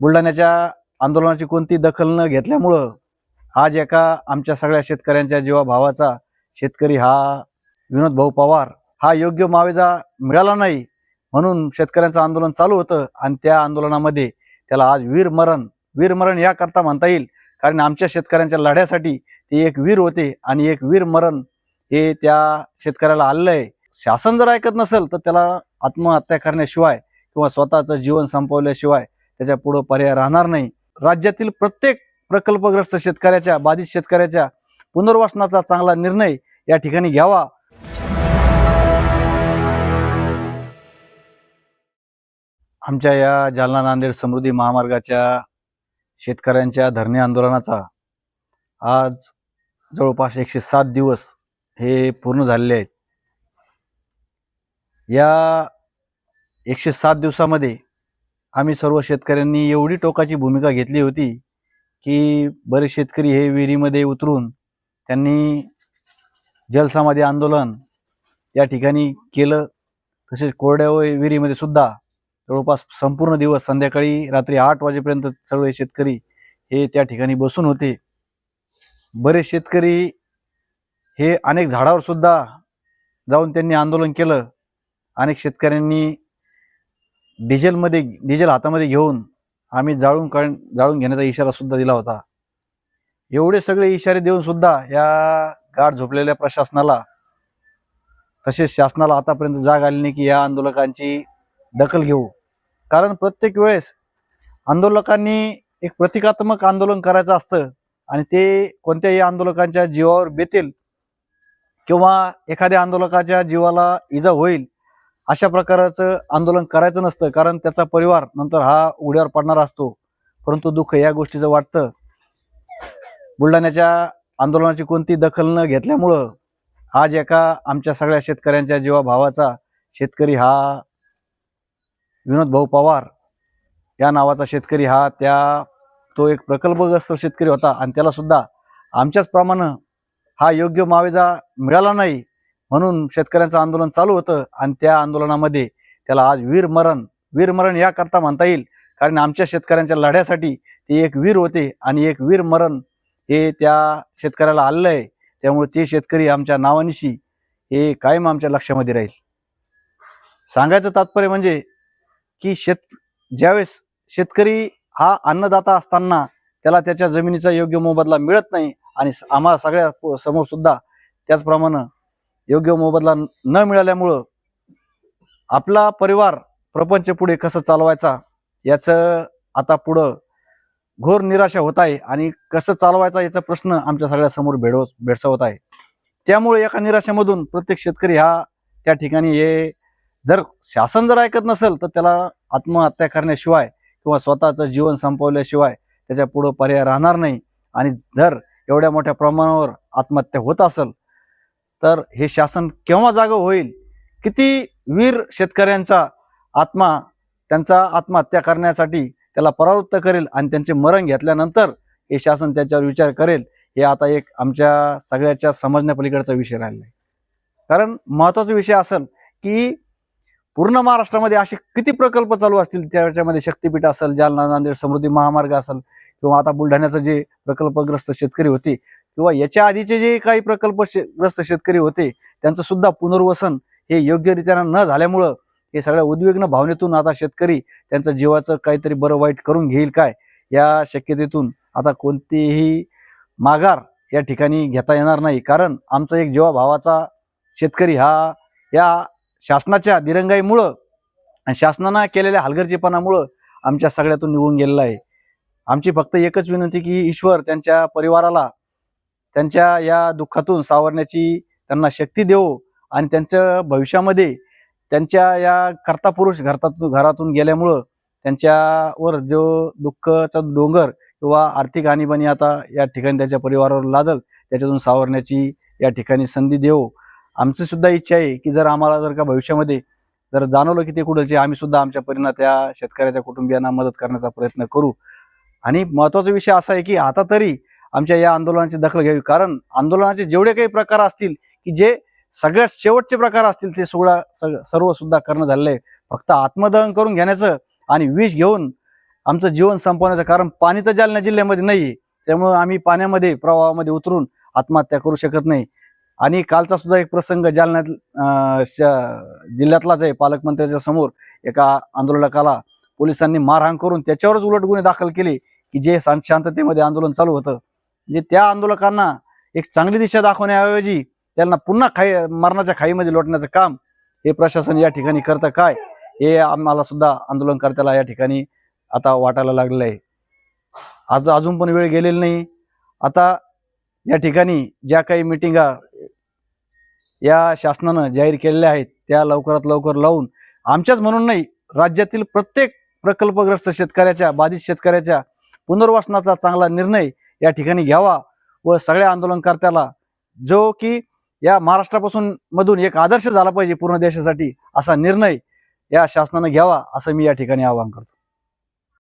बुलढाण्याच्या आंदोलनाची कोणती दखल न घेतल्यामुळं आज एका आमच्या सगळ्या शेतकऱ्यांच्या जीवाभावाचा शेतकरी हा विनोद भाऊ पवार हा योग्य मावेजा मिळाला नाही म्हणून शेतकऱ्यांचं आंदोलन चालू होतं आणि त्या आंदोलनामध्ये त्याला आज वीरमरण वीरमरण याकरता म्हणता येईल. कारण आमच्या शेतकऱ्यांच्या लढ्यासाठी ते एक वीर होते आणि एक वीरमरण हे त्या शेतकऱ्याला आलेलं आहे शासन जर ऐकत नसेल तर त्याला आत्महत्या करण्याशिवाय किंवा स्वतःचं जीवन संपवल्याशिवाय त्याच्या पुढं पर्याय राहणार नाही. राज्यातील प्रत्येक प्रकल्पग्रस्त शेतकऱ्याच्या बाधित शेतकऱ्याच्या पुनर्वसनाचा चांगला निर्णय या ठिकाणी घ्यावा. आमच्या या जालना नांदेड समृद्धी महामार्गाच्या शेतकऱ्यांच्या धरणे आंदोलनाचा आज जवळपास एकशे सात दिवस हे पूर्ण झालेले आहेत. या एकशे सात दिवसामध्ये आम्ही सर्व शेतकऱ्यांनी एवढी टोकाची भूमिका घेतली होती की बरेच शेतकरी हे विहिरीमध्ये उतरून त्यांनी जलसमाधी आंदोलन या ठिकाणी केलं. तसेच कोरड्या विहिरीमध्ये सुद्धा जवळपास संपूर्ण दिवस संध्याकाळी रात्री आठ वाजेपर्यंत सर्व शेतकरी हे त्या ठिकाणी बसून होते. बरेच शेतकरी हे अनेक झाडावर सुद्धा जाऊन त्यांनी आंदोलन केलं. अनेक शेतकऱ्यांनी डिझेलमध्ये डिझेल हातामध्ये घेऊन आम्ही जाळून काढ जाळून घेण्याचा इशारा सुद्धा दिला होता. एवढे सगळे इशारे देऊन सुद्धा या गाढ झोपलेल्या प्रशासनाला तसेच शासनाला आतापर्यंत जाग आली नाही की या आंदोलकांची दखल घेऊ. कारण प्रत्येक वेळेस आंदोलकांनी एक प्रतिकात्मक आंदोलन करायचं असतं आणि ते कोणत्याही आंदोलकांच्या जीवावर बेतील किंवा एखाद्या आंदोलकाच्या जीवाला इजा होईल अशा प्रकारचं आंदोलन करायचं नसतं कारण त्याचा परिवार नंतर हा उड्यावर पडणारा असतो. परंतु दुःख या गोष्टीचं वाटतं. बुलढाण्याच्या आंदोलनाची कोणती दखल न घेतल्यामुळं आज एका आमच्या सगळ्या शेतकऱ्यांच्या जीवाभावाचा शेतकरी हा विनोद भाऊ पवार या नावाचा शेतकरी हा त्या तो एक प्रकल्पग्रस्त शेतकरी होता आणि त्याला सुद्धा आमच्याच प्रमाणे हा योग्य मावेजा मिळाला नाही. म्हणून शेतकऱ्यांचं आंदोलन चालू होतं आणि त्या आंदोलनामध्ये त्याला आज वीरमरण वीरमरण याकरता म्हणता येईल. कारण आमच्या शेतकऱ्यांच्या लढ्यासाठी ते एक वीर होते आणि एक वीरमरण हे त्या शेतकऱ्याला आलेलं आहे त्यामुळे ते शेतकरी आमच्या नावानिशी हे कायम आमच्या लक्षामध्ये राहील. सांगायचं तात्पर्य म्हणजे की शेत ज्यावेळेस शेतकरी हा अन्नदाता असताना त्याला त्याच्या जमिनीचा योग्य मोबदला मिळत नाही आणि आम्हा सगळ्या प- समोर सुद्धा त्याचप्रमाणे योग्य मोबदला न मिळाल्यामुळं आपला परिवार प्रपंच पुढे कसं चालवायचा याचं आता पुढं घोर निराशा होत आहे आणि कसं चालवायचा याचा प्रश्न आमच्या सगळ्यासमोर भेडव भेडसावत आहे. त्यामुळे एका निराशेमधून प्रत्येक शेतकरी हा त्या ठिकाणी हे जर शासन जर ऐकत नसेल तर त्याला आत्महत्या करण्याशिवाय किंवा स्वतःचं जीवन संपवल्याशिवाय त्याच्या पुढं पर्याय राहणार नाही. आणि जर एवढ्या मोठ्या प्रमाणावर आत्महत्या होत असेल तर हे शासन केव्हा जागं होईल? किती वीर शेतकऱ्यांचा आत्मा त्यांचा आत्महत्या करण्यासाठी त्याला परावृत्त करेल आणि त्यांचे मरण घेतल्यानंतर हे शासन त्याच्यावर विचार करेल हे आता एक आमच्या सगळ्याच्या समजण्यापलीकडचा विषय राहिला आहे. कारण महत्त्वाचा विषय असेल की पूर्ण महाराष्ट्रामध्ये असे किती प्रकल्प चालू असतील त्याच्यामध्ये शक्तीपीठ असेल जालना नांदेड समृद्धी महामार्ग असेल किंवा आता बुलढाण्याचं जे प्रकल्पग्रस्त शेतकरी होते किंवा याच्या आधीचे जे काही प्रकल्प ग्रस्त शेतकरी होते त्यांचं सुद्धा पुनर्वसन हे योग्यरित्यानं न झाल्यामुळं हे सगळ्या उद्विग्न भावनेतून आता शेतकरी त्यांचं जीवाचं काहीतरी बरं वाईट करून घेईल काय या शक्यतेतून आता कोणतीही माघार या ठिकाणी घेता येणार नाही. कारण आमचा एक जीवाभावाचा शेतकरी हा या शासनाच्या दिरंगाईमुळं आणि शासनानं केलेल्या हलगर्जीपणामुळं आमच्या सगळ्यातून निघून गेलेला आहे. आमची फक्त एकच विनंती की ईश्वर त्यांच्या परिवाराला त्यांच्या या दुःखातून सावरण्याची त्यांना शक्ती देवो आणि त्यांच्या भविष्यामध्ये त्यांच्या या कर्ता पुरुष घरातून घरातून गेल्यामुळं त्यांच्यावर जो दुःखाचा डोंगर किंवा आर्थिक आणीबाणी आता या ठिकाणी त्याच्या परिवारावर लादल त्याच्यातून सावरण्याची या ठिकाणी संधी देवो. आमची सुद्धा इच्छा आहे की जर आम्हाला जर का भविष्यामध्ये जर जाणवलं की ते कुठलचे आम्ही सुद्धा आमच्या परीनं त्या शेतकऱ्याच्या कुटुंबियांना मदत करण्याचा प्रयत्न करू. आणि महत्त्वाचा विषय असा आहे की आता तरी आमच्या या आंदोलनाची दखल घ्यावी. कारण आंदोलनाचे जेवढे काही प्रकार असतील की जे सगळ्यात शेवटचे प्रकार असतील ते सोळा सग- सर्व सुद्धा करणं झालेलं आहे. फक्त आत्मदहन करून घेण्याचं आणि विष घेऊन आमचं जीवन संपवण्याचं कारण पाणी तर जालना जिल्ह्यामध्ये नाही आहे. त्यामुळं आम्ही पाण्यामध्ये प्रवाहामध्ये उतरून आत्महत्या करू शकत नाही. आणि कालचा सुद्धा एक प्रसंग जालन्यात श- जिल्ह्यातलाच आहे. पालकमंत्र्याच्या समोर एका आंदोलकाला पोलिसांनी मारहाण करून त्याच्यावरच उलट गुन्हे दाखल केले की जे शांततेमध्ये आंदोलन चालू होतं. म्हणजे त्या आंदोलकांना एक चांगली दिशा दाखवण्याऐवजी त्यांना पुन्हा खाई मरणाच्या खाईमध्ये लोटण्याचं काम हे प्रशासन या ठिकाणी करतं काय हे आम्हाला सुद्धा आंदोलनकर्त्याला या ठिकाणी आता वाटायला लागलेलं आहे. आज अजून पण वेळ गेलेली नाही. आता या ठिकाणी ज्या काही मिटिंगा या शासनानं जाहीर केलेल्या आहेत त्या लवकरात लवकर लावून आमच्याच म्हणून नाही राज्यातील प्रत्येक प्रकल्पग्रस्त शेतकऱ्याच्या बाधित शेतकऱ्याच्या पुनर्वसनाचा चांगला निर्णय या ठिकाणी घ्यावा व सगळ्या आंदोलनकर्त्याला जो की या महाराष्ट्रापासून मधून एक आदर्श झाला पाहिजे पूर्ण देशासाठी असा निर्णय या शासनानं घ्यावा असं मी या ठिकाणी आवाहन करतो.